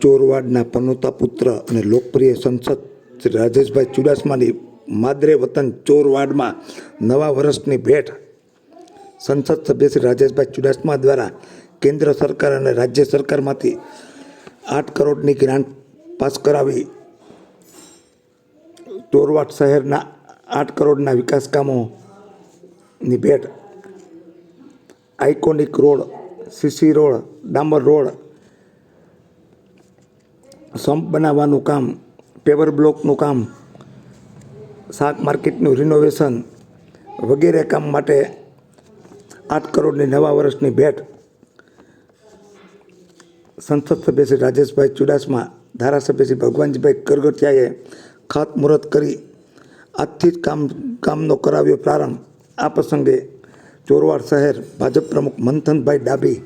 ચોરવાડના પનોતા પુત્ર અને લોકપ્રિય સંસદ શ્રી રાજેશભાઈ ચુડાસમાની માદરે વતન ચોરવાડમાં નવા વર્ષની ભેટ સંસદ સભ્ય શ્રી રાજેશભાઈ ચુડાસમા દ્વારા કેન્દ્ર સરકાર અને રાજ્ય સરકારમાંથી આઠ કરોડની ગ્રાન્ટ પાસ કરાવી. ચોરવાડ શહેરના આઠ કરોડના વિકાસ કામોની ભેટ. આઇકોનિક રોડ, સીસી રોડ, ડામર રોડ સંપ બનાવવાનું કામ પેવર બ્લોકનું કામ, શાક માર્કેટનું રિનોવેશન વગેરે કામ માટે આઠ કરોડની નવા વર્ષની ભેટ. સંસદ સભ્ય શ્રી રાજેશભાઈ ચુડાસમા, ધારાસભ્ય શ્રી ભગવાનજીભાઈ કરગટિયાએ ખાતમુહૂર્ત કરી આજથી જ કામ, કામનો કરાવ્યો પ્રારંભ. આ પ્રસંગે ચોરવાડ શહેર ભાજપ પ્રમુખ મંથનભાઈ ડાભી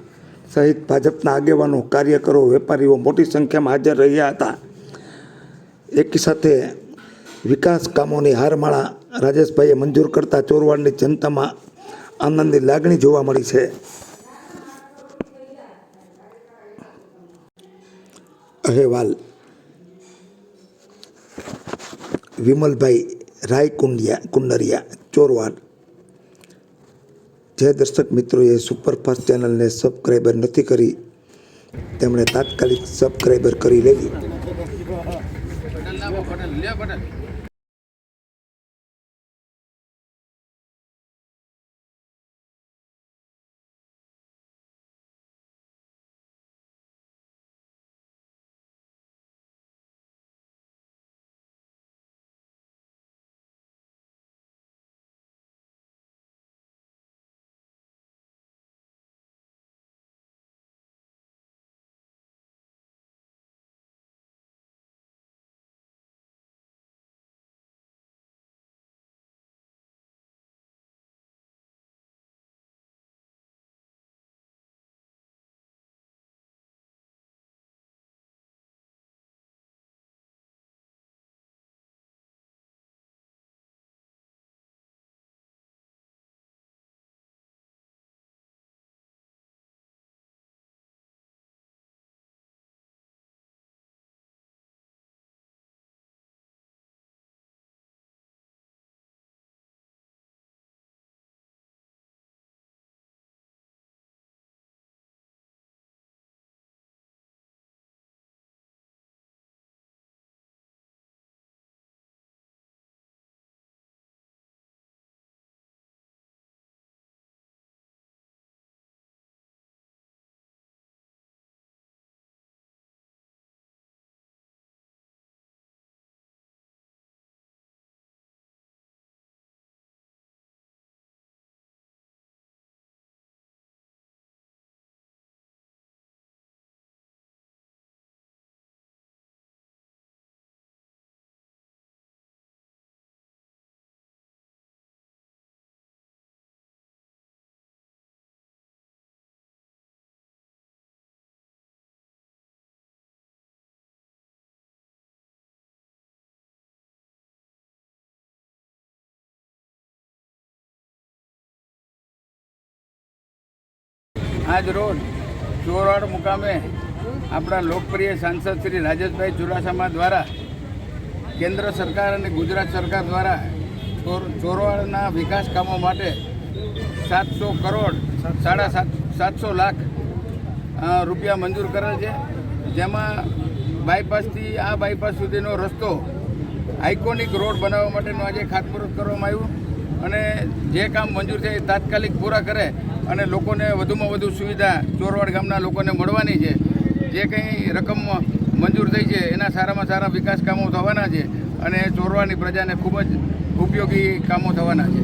સહિત ભાજપના આગેવાનો, કાર્યકરો, વેપારીઓ મોટી સંખ્યામાં હાજર રહ્યા હતા. એકી સાથે વિકાસ કામોની હારમાળા રાજેશભાઈએ મંજૂર કરતા ચોરવાડની જનતામાં આનંદની લાગણી જોવા મળી છે. અહેવાલ. વિમલભાઈ રાય કુંડિયા કુંડરિયા, ચોરવાડ. જે દર્શક મિત્રોએ સુપરફાસ્ટ ચેનલને સબસ્ક્રાઈબર નથી કરી તેમણે તાત્કાલિક સબસ્ક્રાઈબર કરી લેવી. આજ રોજ ચોરવાડ મુકામે આપણા લોકપ્રિય સાંસદ શ્રી રાજેશભાઈ ચુડાસમા દ્વારા કેન્દ્ર સરકાર અને ગુજરાત સરકાર દ્વારા ચોર, ચોરવાડના વિકાસ કામો માટે સાતસો કરોડ, સાડા સાત, સાતસો લાખ રૂપિયા મંજૂર કરેલ છે. જેમાં બાયપાસથી, આ બાયપાસ સુધીનો રસ્તો આઇકોનિક રોડ બનાવવા માટેનું આજે ખાતમુહૂર્ત કરવામાં આવ્યું. અને જે કામ મંજૂર છે એ તાત્કાલિક પૂરા કરે અને લોકોને વધુમાં વધુ સુવિધા ચોરવાડ ગામના લોકોને મળવાની છે. જે કંઈ રકમ મંજૂર થઈ છે, એના સારામાં સારા વિકાસ કામો થવાના છે અને ચોરવાડની પ્રજાને ખૂબ જ ઉપયોગી કામો થવાના છે.